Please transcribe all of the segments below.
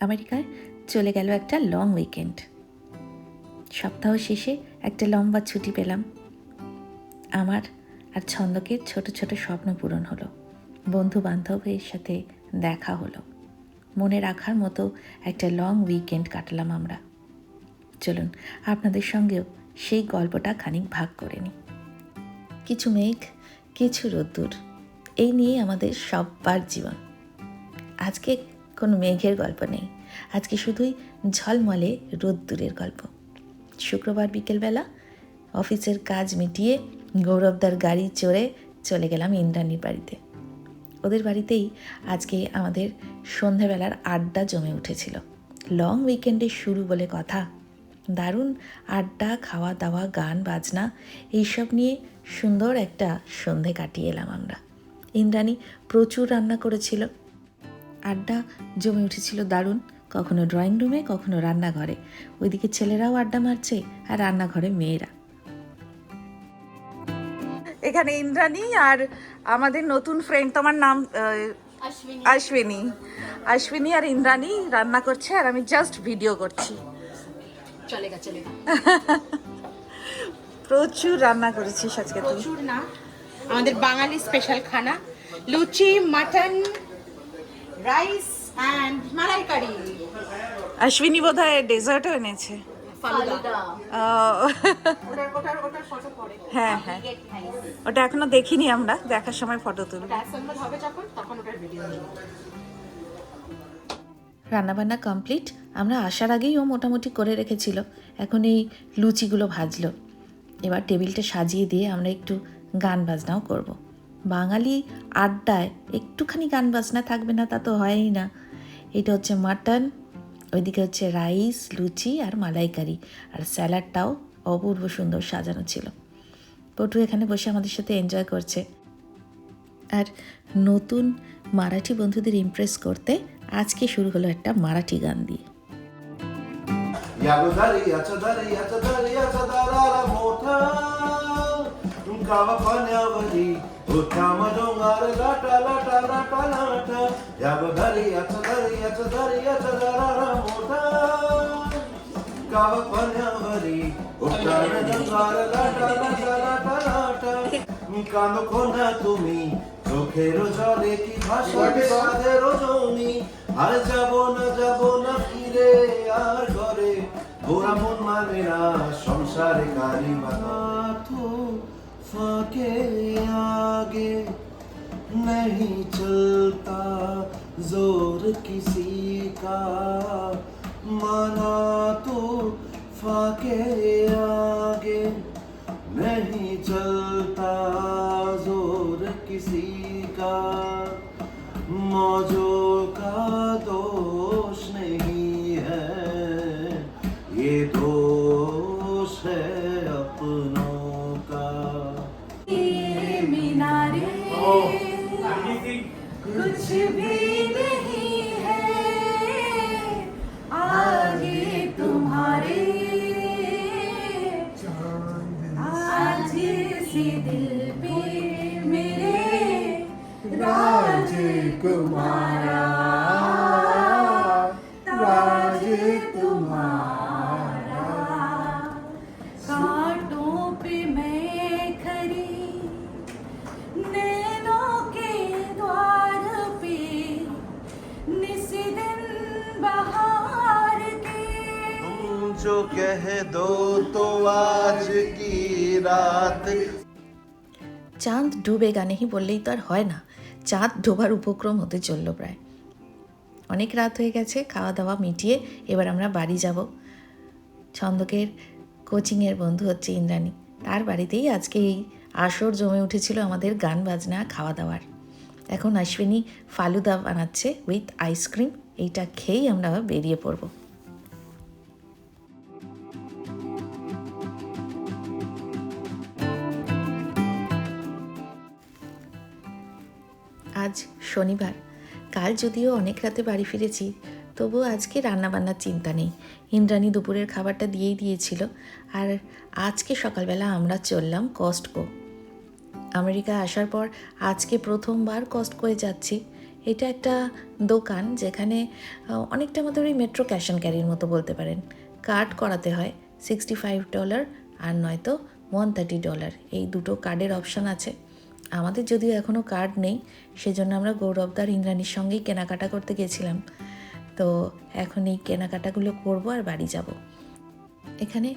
আমেরিকায় চলে গেল একটা লং উইকেন্ড সপ্তাহ শেষে একটা লম্বা ছুটি পেলাম। আমার আর ছন্দকে ছোট ছোট স্বপ্ন পূরণ হলো। বন্ধু বান্ধবের সাথে দেখা হলো। মনে রাখার মতো একটা লং উইকেন্ড কাটালাম আমরা। চলুন, আপনাদের সঙ্গেও সেই গল্পটা খানিক ভাগ করে নিই। কিছু মেঘ, কিছু রোদ্দুর, এই নিয়ে আমাদের সব্বার জীবন। আজকে কোনো মেঘের গল্প নেই। আজকে শুধুই ঝলমলে রোদ্দুরের গল্প। শুক্রবার বিকেলবেলা অফিসের কাজ মিটিয়ে গৌরবদার গাড়ি চড়ে চলে গেলাম ইন্দ্রাণীর বাড়িতে। ওদের বাড়িতেই আজকে আমাদের সন্ধেবেলার আড্ডা জমে উঠেছিল। লং উইকেন্ডের শুরু বলে কথা, দারুণ আড্ডা খাওয়া দাওয়া গান, বাজনা, এইসব নিয়ে সুন্দর একটা সন্ধে কাটিয়ে এলাম আমরা। ইন্দ্রাণী প্রচুর রান্না করেছিল। আড্ডা জমে উঠেছিল দারুণ কখনো ড্রয়িং রুমে কখনো রান্নাঘরে। ওইদিকে ছেলেরাও আড্ডা মারছে আর রান্নাঘরে মেয়েরা। এখানে ইন্দ্রাণী আর আমাদের নতুন ফ্রেন্ড তোমার নাম আহ, অশ্বিনী। অশ্বিনী। আর ইন্দ্রাণী রান্না করছে আর আমি জাস্ট ভিডিও করছি। চলেগা চলেগা প্রচুর রান্না করেছিস আজকে প্রচুর না আমাদের বাঙালি স্পেশাল খানা। Luchi mutton rice and malai curry Ashwini বোধ হয় ডেজার্টও এনেছে। ফালুদা আহ, ওটার ওটার ওটার ফটো পরে। হ্যাঁ হ্যাঁ। ওটা এখনও দেখিনি আমরা দেখার সময় ফটো তুলবো। অ্যাসেম্বল হবে যখন তখন ওটার ভিডিও নিই রান্নাবান্না কমপ্লিট আমরা আসার আগেই ও মোটামুটি করে রেখেছিল। এখন এই লুচিগুলো ভাজলো। এবার টেবিলটা সাজিয়ে দিয়ে আমরা একটু গান বাজনাও করব। বাঙালি আড্ডায় একটুখানি গান বাজনা থাকবে না, তা তো হয়ই না। এটা হচ্ছে মাটন, ওইদিকে হচ্ছে রাইস, লুচি আর মালাইকারি। আর স্যালাডটাও অপূর্ব সুন্দর সাজানো ছিল। পটু এখানে বসে আমাদের সাথে এনজয় করছে। আর নতুন মারাঠি বন্ধুদের ইমপ্রেস করতে আজকে শুরু হলো একটা মারাঠি গান দিয়ে। यागो गावा पाण्यावरी होता डोंगर लाटा लाटा लाटा लाटा यागो दर्याचा दर्याचा दर्याचा दरारा मोठा गावा पाण्यावरी होता डोंगर लाटा लाटा लाटा लाटा কাঁদো কোনা তুমি চোখের জলে কি ভাষা সাধে রজনী আর যাব না যাব না ফিরে আর ঘরে ওরা মন মানে না সংসারে কারি फाके आगे नहीं चलता ज़ोर किसी का। माना तो फाके आगे नहीं चलता ज़ोर किसी का। मौजों का চাঁদ ডুবে গানেই বললেই তো আর হয় না। চাঁদ ডোবার উপক্রম হতে চলল প্রায়। অনেক রাত হয়ে গেছে খাওয়া দাওয়া মিটিয়ে এবার আমরা বাড়ি যাব। ছন্দকের কোচিংয়ের বন্ধু হচ্ছে ইন্দ্রাণী। তার বাড়িতেই আজকে এই আসর জমে উঠেছিল আমাদের গান বাজনা খাওয়া দাওয়ার এখন অশ্বিনী ফালুদা বানাচ্ছে উইথ আইসক্রিম এইটা খেয়েই আমরা বেরিয়ে পড়ব। শনিবার। কাল যদিও অনেক রাতে বাড়ি ফিরেছি, তবুও আজকে রান্নাবান্নার চিন্তা নেই। ইন্দ্রাণী দুপুরের খাবারটা দিয়েই দিয়েছিল, আর আজকে সকালবেলা আমরা চললাম কস্টকো আমেরিকা আসার পর আজকে প্রথমবার কস্টকোয়ে যাচ্ছি। এটা একটা দোকান যেখানে অনেকটা মতো ওই মেট্রো ক্যাশ অ্যান্ড ক্যারির মতো বলতে পারেন। কার্ড করাতে হয় সিক্সটি ফাইভ ডলার আর নয়তো ওয়ান থার্টি ডলার এই দুটো কার্ডের অপশান আছে। আমাদের যদিও এখনও কার্ড নেই, সেজন্য আমরা গৌরবদার ইন্দ্রাণীর সঙ্গেই কেনাকাটা করতে গেছিলাম। তো এখন এই কেনাকাটাগুলো করব আর বাড়ি যাব। এখানে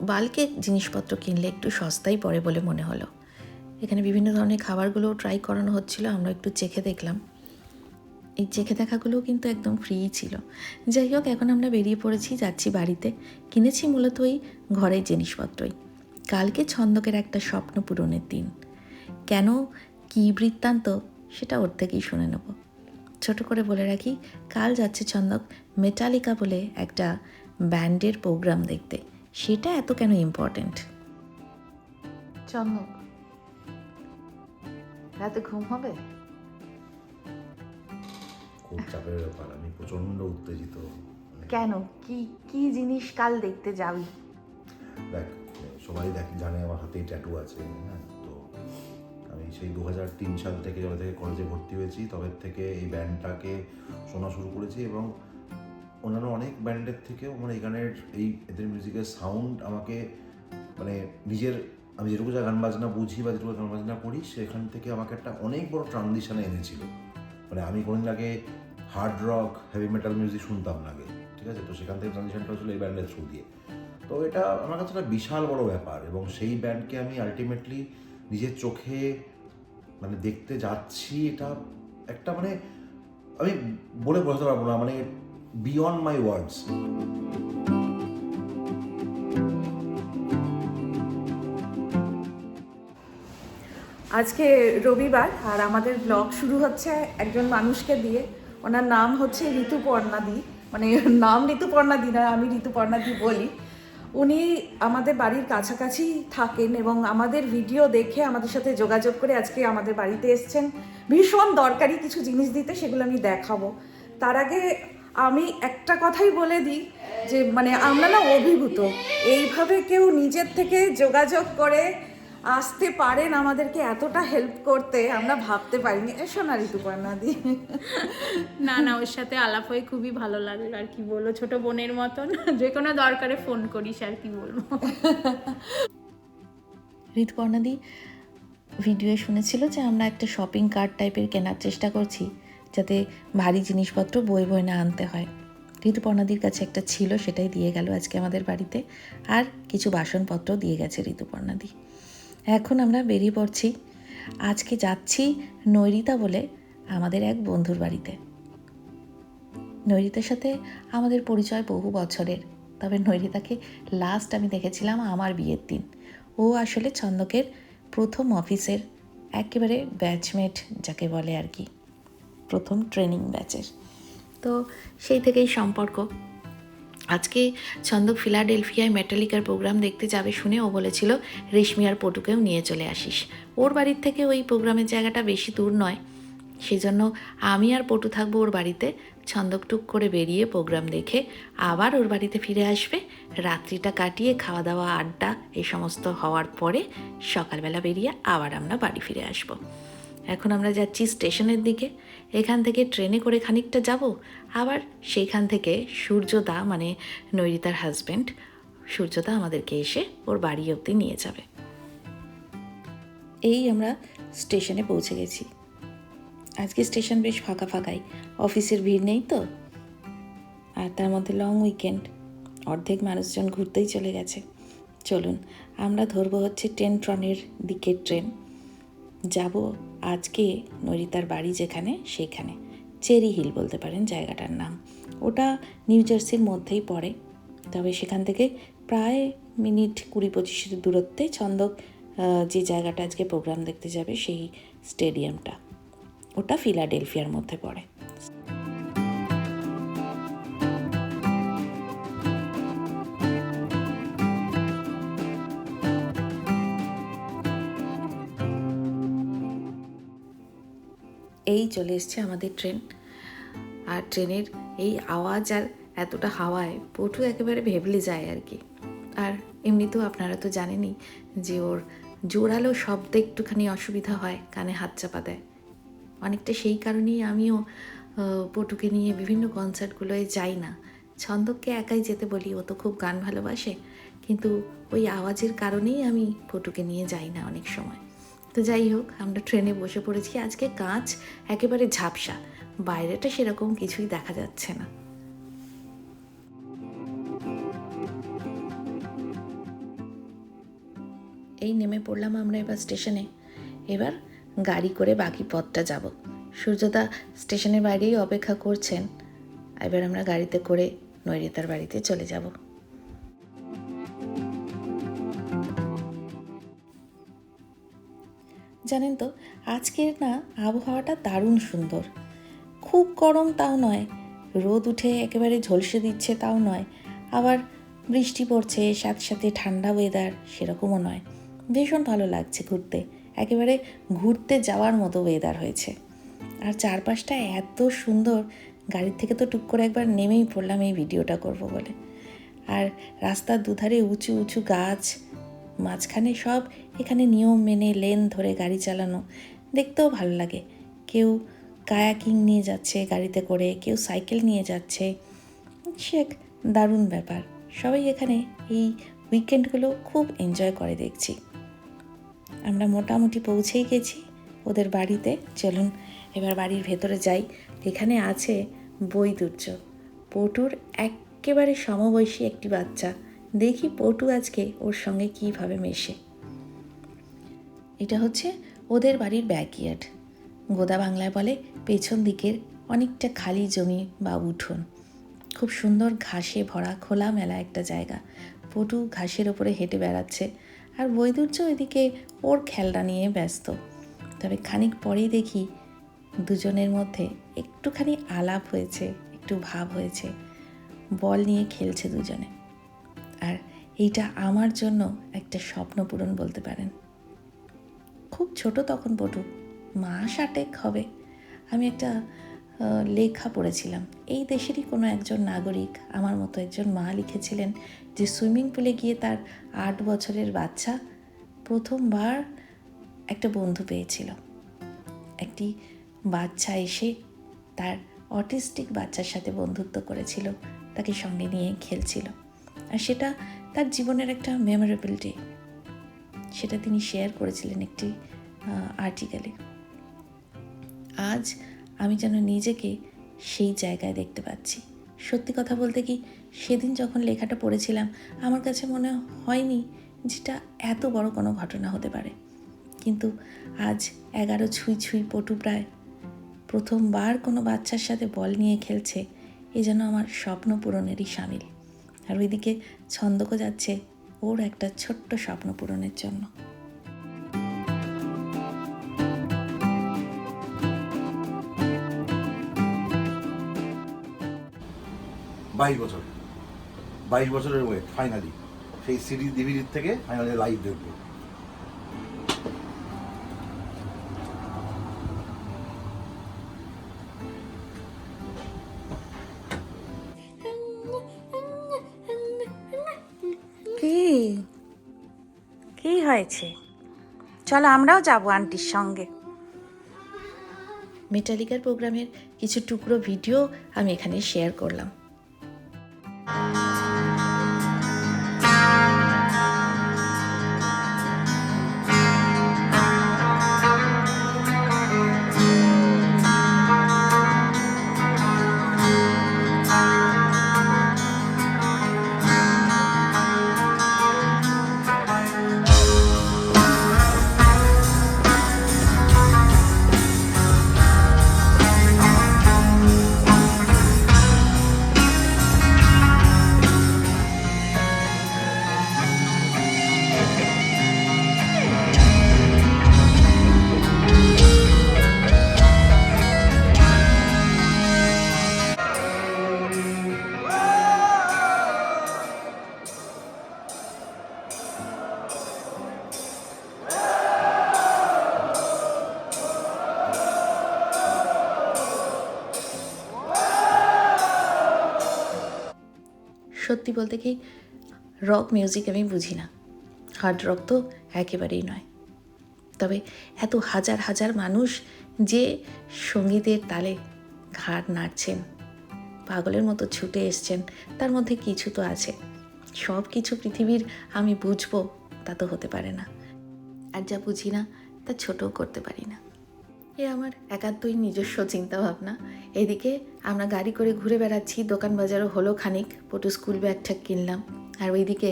বালকে জিনিসপত্র কিনলে একটু সস্তাই পড়ে বলে মনে হলো। এখানে বিভিন্ন ধরনের খাবারগুলো ট্রাই করানো হচ্ছিল, আমরা একটু চেখে দেখলাম। এই চেখে দেখাগুলোও কিন্তু একদম ফ্রিই ছিল। যাই হোক, এখন আমরা বেরিয়ে পড়েছি, যাচ্ছি বাড়িতে। কিনেছি মূলত ওই ঘরের জিনিসপত্রই। কালকে ছন্দকের একটা স্বপ্ন পূরণের দিন। কেন কি বৃত্তান্ত সেটা ওর থেকেই শুনে নেব। ছোট করে বলে রাখি কাল যাচ্ছে ছন্দক মেটালিকা বলে একটা ব্যান্ডের প্রোগ্রাম দেখতে। সেটা এত কেন ইম্পর্ট্যান্ট চন্দক রাতে ঘুম হবে? খুব চাপের ব্যাপার আমি প্রচণ্ড উত্তেজিত। কেন? কি কি জিনিস কাল দেখতে যাবি? দেখ সবাই দেখ জানে আমার হাতেই ট্যাটু আছে হ্যাঁ? আমি সেই দু হাজার তিন সাল থেকে যবে থেকে কলেজে ভর্তি হয়েছি, তবে থেকে এই ব্যান্ডটাকে শোনা শুরু করেছি এবং অন্যান্য অনেক ব্যান্ডের থেকেও মানে এখানের এই এদের মিউজিকের সাউন্ড আমাকে মানে নিজের, আমি যেটুকু যা গান বাজনা বুঝি বা যেটুকু গান বাজনা করি, সেখান থেকে আমাকে একটা অনেক বড় ট্রানজিশনে এনেছিল। মানে আমি কোনোদিন আগে hard rock heavy metal music শুনতাম না আগে, ঠিক আছে? তো সেখান থেকে ট্রানজিশনটা হচ্ছিল এই ব্যান্ডের থ্রু দিয়ে। তো এটা আমার কাছে একটা বিশাল বড় ব্যাপার এবং সেই ব্যান্ডকে আমি আলটিমেটলি নিজের চোখে মানে দেখতে যাচ্ছি এটা একটা মানে আমি বলে বোঝাতে পারব না মানে বিয়ন্ড মাই ওয়ার্ডস আজকে রবিবার আর আমাদের ব্লগ শুরু হচ্ছে একজন মানুষকে দিয়ে। ওনার নাম হচ্ছে ঋতুপর্ণা দি মানে নাম ঋতুপর্ণা দি না, আমি ঋতুপর্ণা দি বলি। উনি আমাদের বাড়ির কাছাকাছি থাকেন এবং আমাদের ভিডিও দেখে আমাদের সাথে যোগাযোগ করে আজকে আমাদের বাড়িতে এসছেন। ভীষণ দরকারি কিছু জিনিস দিতে, সেগুলো আমি দেখাবো। তার আগে আমি একটা কথাই বলে দিই যে মানে আমরা না অভিভূত। এইভাবে কেউ নিজের থেকে যোগাযোগ করে আসতে পারেন আমাদেরকে এতটা হেল্প করতে আমরা ভাবতে পারিনি। এসো না ঋতুপর্ণা দি না না ওর সাথে আলাপ হয়ে খুবই ভালো লাগল আর কি বলব ছোট বোনের মতন। যে কোনো দরকারে ফোন করিস আর কি বলব। ঋতুপর্ণাদি ভিডিওয়ে শুনেছিল যে আমরা একটা শপিং কার্ট টাইপের কেনার চেষ্টা করছি যাতে ভারী জিনিসপত্র বই বই না আনতে হয়। ঋতুপর্ণাদির কাছে একটা ছিল সেটাই দিয়ে গেল আজকে আমাদের বাড়িতে আর কিছু বাসনপত্র দিয়ে গেছে ঋতুপর্ণাদি। এখন আমরা বেরিয়ে পড়ছি। আজকে যাচ্ছি নৈরিতা বলে আমাদের এক বন্ধুর বাড়িতে। নৈরিতার সাথে আমাদের পরিচয় বহু বছরের, তবে নৈরিতাকে লাস্ট আমি দেখেছিলাম আমার বিয়ের দিন। ও আসলে ছন্দকের প্রথম অফিসের একেবারে ব্যাচমেট যাকে বলে আর কি, প্রথম ট্রেনিং ব্যাচের তো সেই থেকেই সম্পর্ক। আজকে ছন্দক ফিলাডেলফিয়ায় মেটালিকার প্রোগ্রাম দেখতে যাবে শুনে ও বলেছিল, রেশমি আর পটুকেও নিয়ে চলে আসিস। ওর বাড়ির থেকে ওই প্রোগ্রামের জায়গাটা বেশি দূর নয়। সেই জন্য আমি আর পটু থাকব ওর বাড়িতে। ছন্দক টুক করে বেরিয়ে প্রোগ্রাম দেখে আবার ওর বাড়িতে ফিরে আসবে। রাত্রিটা কাটিয়ে খাওয়া দাওয়া আড্ডা এই সমস্ত হওয়ার পরে সকালবেলা বেরিয়ে আবার আমরা বাড়ি ফিরে আসব। এখন আমরা যাচ্ছি স্টেশনের দিকে। এখান থেকে ট্রেনে করে খানিকটা যাব। আবার সেইখান থেকে সূর্যদা মানে নৈরিতার হাজব্যান্ড সূর্যদা আমাদেরকে এসে ওর বাড়ি অবধি নিয়ে যাবে। এই আমরা স্টেশনে পৌঁছে গেছি। আজকে স্টেশন বেশ ফাঁকা ফাঁকাই। অফিসের ভিড় নেই তো। আর তার মধ্যে লং উইকেন্ড অর্ধেক মানুষজন ঘুরতেই চলে গেছে। চলুন, আমরা ধরবো হচ্ছে টেন ট্রনের দিকের ট্রেন। যাব আজকে নরিতার বাড়ি যেখানে, সেখানে। চেরি হিল বলতে পারেন জায়গাটার নাম। ওটা নিউ জার্সির মধ্যেই পড়ে। তবে সেখান থেকে প্রায় মিনিট কুড়ি পঁচিশের দূরত্বে ছন্দক যে জায়গাটা আজকে প্রোগ্রাম দেখতে যাবে, সেই স্টেডিয়ামটা। ওটা ফিলাডেলফিয়ার মধ্যে পড়ে। এই চলে এসছে আমাদের ট্রেন। আর ট্রেনের এই আওয়াজ আর এতটা হাওয়ায় পটু একেবারে ভেবলে যায় আর কি। আর এমনিতেও আপনারা তো জানেনই যে ওর জোরালো শব্দে একটুখানি অসুবিধা হয়, কানে হাত চাপা দেয়। অনেকটা সেই কারণেই আমিও পটুকে নিয়ে বিভিন্ন কনসার্টগুলোয় যাই না। ছন্দককে একাই যেতে বলি, ও তো খুব গান ভালোবাসে। কিন্তু ওই আওয়াজের কারণেই আমি পটুকে নিয়ে যাই না অনেক সময়। তো যাই হোক, আমরা ট্রেনে বসে পড়েছি। আজকে কাঁচ একেবারে ঝাপসা। বাইরেটা সেরকম কিছুই দেখা যাচ্ছে না। এই নেমে পড়লাম আমরা এবার স্টেশনে। এবার গাড়ি করে বাকি পথটা যাব। সূর্যদা স্টেশনের বাইরেই অপেক্ষা করছেন। এবার আমরা গাড়িতে করে নৈরিতার বাড়িতে চলে যাব। জানেন তো, আজকের না আবহাওয়াটা দারুণ সুন্দর। খুব গরম তাও নয়, রোদ উঠে একেবারে ঝলসে দিচ্ছে তাও নয়, আবার বৃষ্টি পড়ছে, সাথে সাথে ঠান্ডা ওয়েদার সেরকমও নয়। ভীষণ ভালো লাগছে ঘুরতে, একেবারে ঘুরতে যাওয়ার মতো ওয়েদার হয়েছে। আর চারপাশটা এত সুন্দর, গাড়ির থেকে তো টুক করে একবার নেমেই পড়লাম এই ভিডিওটা করব বলে। আর রাস্তার দুধারে উঁচু উঁচু গাছ, মাঝখানে সব এখানে নিয়ম মেনে লেন ধরে গাড়ি চালানো দেখতেও ভালো লাগে। কেউ কায়াকিং নিয়ে যাচ্ছে গাড়িতে করে, কেউ সাইকেল নিয়ে যাচ্ছে। সে এক দারুণ ব্যাপার। সবাই এখানে এই উইকেন্ডগুলো খুব এনজয় করে দেখছি। আমরা মোটামুটি পৌঁছেই গেছি ওদের বাড়িতে। চলুন, এবার বাড়ির ভেতরে যাই। এখানে আছে বৈদুর্য পটুর একেবারে সমবয়সী একটি বাচ্চা। দেখি পটু আজকে ওর সঙ্গে কীভাবে মেশে। এটা হচ্ছে ওদের বাড়ির ব্যাকইয়ার্ড গোদা বাংলায় বলে পেছন দিকের অনেকটা খালি জমি বা উঠোন। খুব সুন্দর ঘাসে ভরা খোলামেলা একটা জায়গা। পটু ঘাসের ওপরে হেঁটে বেড়াচ্ছে আর বৈদুর্য ওইদিকে ওর খেলনা নিয়ে ব্যস্ত। তবে খানিক পরেই দেখি দুজনের মধ্যে একটুখানি আলাপ হয়েছে, একটু ভাব হয়েছে। বল নিয়ে খেলছে দুজনে। আর এইটা আমার জন্য একটা স্বপ্ন পূরণ বলতে পারেন। খুব ছোট তখন পটু মাস আটেক হবে। আমি একটা লেখা পড়েছিলাম। এই দেশেরই কোনো একজন নাগরিক আমার মতো একজন মা লিখেছিলেন যে সুইমিং পুলে গিয়ে তার আট বছরের বাচ্চা প্রথমবার একটা বন্ধু পেয়েছিল। একটি বাচ্চা এসে তার অটিস্টিক বাচ্চার সাথে বন্ধুত্ব করেছিল, তাকে সঙ্গে নিয়ে খেলছিল। আর সেটা তার জীবনের একটা মেমোরেবল ডে সেটা তিনি শেয়ার করেছিলেন একটি আর্টিকেলে আজ আমি যেন নিজেকে সেই জায়গায় দেখতে পাচ্ছি। সত্যি কথা বলতে কি, সেদিন যখন লেখাটা পড়েছিলাম, আমার কাছে মনে হয়নি যেটা এত বড় কোনো ঘটনা হতে পারে। কিন্তু আজ এগারো ছুঁই ছুঁই পটু প্রায় প্রথমবার কোনো বাচ্চার সাথে বল নিয়ে খেলছে, এ যেন আমার স্বপ্ন পূরণেরই সামিল। আর ওইদিকে ছন্দকও যাচ্ছে ওর একটা ছোট্ট স্বপ্ন পূরণের জন্য। বাইশ বছর। বাইশ বছরের ওয়েট ফাইনালি সেই সিরিজ ডিভিডির থেকে ফাইনালি লাইভ দেখব। হয়েছে। চলো আমরাও যাব আন্টির সঙ্গে। মেটালিকার প্রোগ্রামের কিছু টুকরো ভিডিও আমি এখানে শেয়ার করলাম। সত্যি বলতে কি রক মিউজিক আমি বুঝি না। হার্ড রক তো একেবারেই নয়। তবে এত হাজার হাজার মানুষ যে সঙ্গীতের তালে ঘাড় নাড়ছেন, পাগলের মতো ছুটে এসছেন, তার মধ্যে কিছু তো আছে। সব কিছু পৃথিবীর আমি বুঝব, তা তো হতে পারে না। আর যা বুঝি না, তা ছোটও করতে পারি না। এ আমার একান্তই নিজস্ব চিন্তা ভাবনা এদিকে আমরা গাড়ি করে ঘুরে বেড়াচ্ছি, দোকান বাজারও হলো খানিক পটু স্কুল ব্যাগ ঠ্যাগ কিনলাম। আর ওইদিকে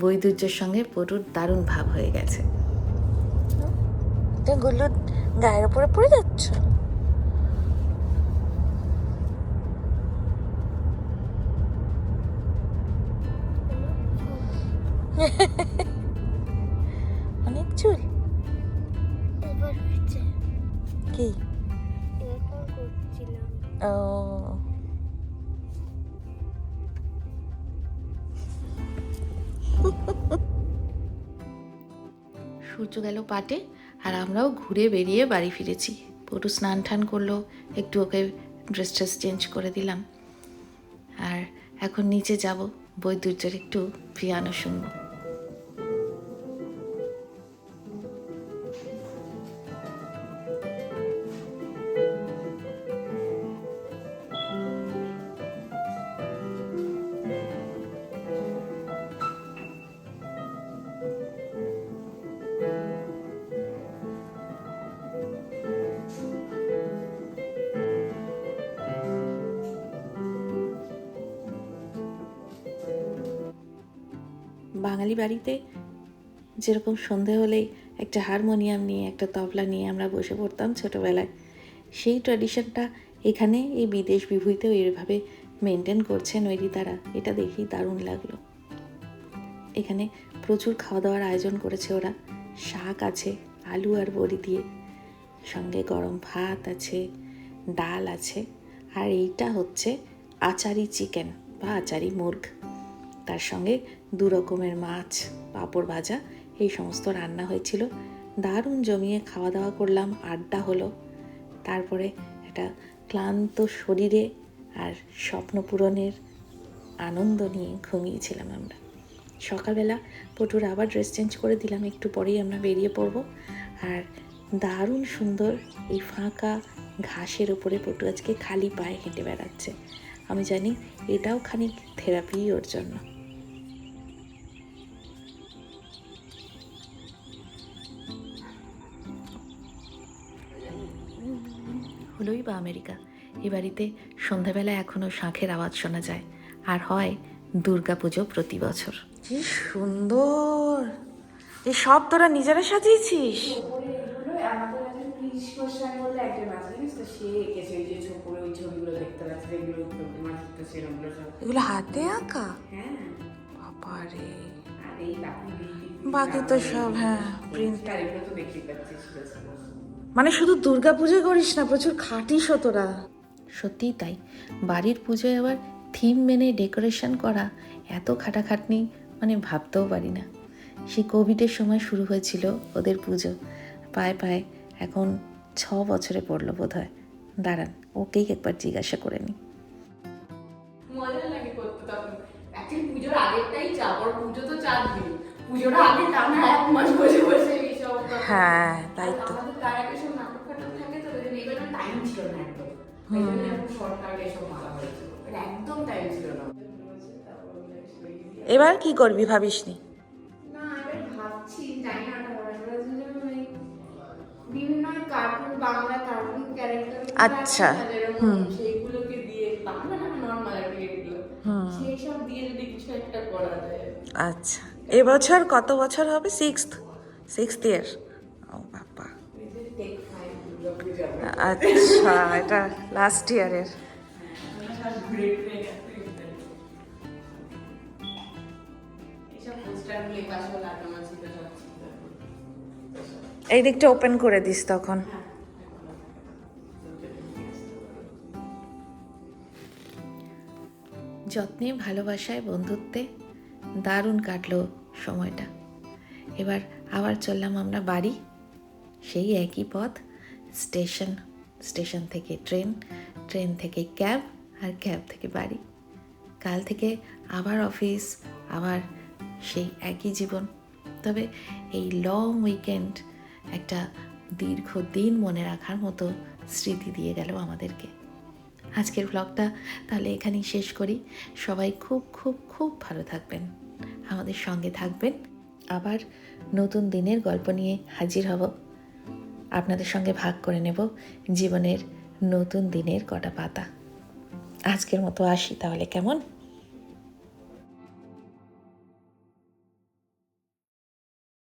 বৈদুর্যের সঙ্গে পটুর দারুণ ভাব হয়ে গেছে। গুল্লু গায়ের উপরে পড়ে যাচ্ছ? সূর্য গেল পাটে আর আমরাও ঘুরে বেরিয়ে বাড়ি ফিরেছি। পটু স্নান টান করল, একটু ওকে ড্রেস ট্রেস চেঞ্জ করে দিলাম। আর এখন নিচে যাব বৈদ্যুতের একটু পিয়ানো শুনব। বাঙালি বাড়িতে যেরকম সন্ধে হলেই একটা হারমোনিয়াম নিয়ে, একটা তবলা নিয়ে আমরা বসে পড়তাম ছোটোবেলায়, সেই ট্র্যাডিশনটা এখানে এই বিদেশ বিভূতিতেও এভাবে মেনটেন করছেন ওইরি তারা এটা দেখেই দারুণ লাগল। এখানে প্রচুর খাওয়া দাওয়ার আয়োজন করেছে ওরা। শাক আছে, আলু আর বড়ি দিয়ে। সঙ্গে গরম ভাত আছে, ডাল আছে। আর এইটা হচ্ছে আচারি চিকেন বা আচারি মুরগ। তার সঙ্গে দু রকমের মাছ, পাঁপড় ভাজা, এই সমস্ত রান্না হয়েছিল। দারুণ জমিয়ে খাওয়া দাওয়া করলাম, আড্ডা হলো। তারপরে একটা ক্লান্ত শরীরে আর স্বপ্ন পূরণের আনন্দ নিয়ে ঘুমিয়েছিলাম আমরা। সকালবেলা পটুর আবার ড্রেস চেঞ্জ করে দিলাম, একটু পরেই আমরা বেরিয়ে পড়ব। আর দারুণ সুন্দর এই ফাঁকা ঘাসের উপরে পটু আজকে খালি পায়ে হেঁটে বেড়াচ্ছে। আমি জানি এটাও খানিক থেরাপি ওর জন্য। হলোই বা আমেরিকা। এ বাড়িতে সন্ধ্যাবেলা এখনও শাঁখের আওয়াজ শোনা যায়, আর হয় দুর্গাপুজো প্রতি বছর। কি সুন্দর! এই সব তোরা নিজেরা সাজিয়েছিস? এগুলো হাতে আঁকা? বাবারে। বাকি তো সব হ্যাঁ প্রিন্ট তো পাচ্ছিস মানে শুধু দুর্গা পুজো করিস না প্রচুর খাটিস তোরা সত্যিই তাই। বাড়ির পুজোয় আবার থিম মেনে ডেকোরেশন করা এত খাটাখাটনি মানে ভাবতেও পারি না। সেই কোভিডের সময় শুরু হয়েছিল ওদের পুজো। পায়ে পায়ে এখন ছ বছরে পড়ল বোধ হয় দাঁড়ান ওকেই একবার জিজ্ঞাসা করে নি। মজা লাগে করতে তখন। অ্যাকচুয়ালি পুজোর আগেরটাই চাপ ওর পুজো তো চার দিন পুজোর আগে টানা এক মাস বসে বসে এইসব। হ্যাঁ তাই তো। তার আগে সব নাটক ফাটক থাকে তো ওই জন্য এবার টাইম ছিল না একদম। ওই জন্য এখন শর্টকাটে এসব মারা হয়েছে। এবার একদম টাইম ছিল না। এবার কি করবি ভাবিসনি? না এবার ভাবছি জানি না এবার জন্য ওই বিভিন্ন কার্টুন বাংলা কার্টুন ক্যারেক্টার আচ্ছা, সেইগুলোকে দিয়ে বাংলা না নর্মাল আর কি এগুলো। সেই সব দিয়ে যদি কিছু একটা করা যায়। আচ্ছা। এবছর কত বছর হবে? সিক্সথ সিক্সথ ইয়ার ও বাবা আচ্ছা এটা লাস্ট ইয়ারের এই দিকটা ওপেন করে দিস তখন। যত্নে, ভালোবাসায়, বন্ধুত্বে দারুণ কাটলো সময়টা। এবার আবার চললাম আমরা বাড়ি। সেই একই পথ। স্টেশন স্টেশন থেকে ট্রেন ট্রেন থেকে ক্যাব আর ক্যাব থেকে বাড়ি। কাল থেকে আবার অফিস, আবার সেই একই জীবন। তবে এই লং উইকেন্ড একটা দীর্ঘদিন মনে রাখার মতো স্মৃতি দিয়ে গেল আমাদেরকে। আজকের ব্লগটা তাহলে এখানেই শেষ করি। সবাই খুব খুব খুব ভালো থাকবেন। আমাদের সঙ্গে থাকবেন। আবার নতুন দিনের গল্প নিয়ে হাজির হব। আপনাদের সঙ্গে ভাগ করে নেব জীবনের নতুন দিনের কটা পাতা। আজকের মতো আসি তাহলে, কেমন?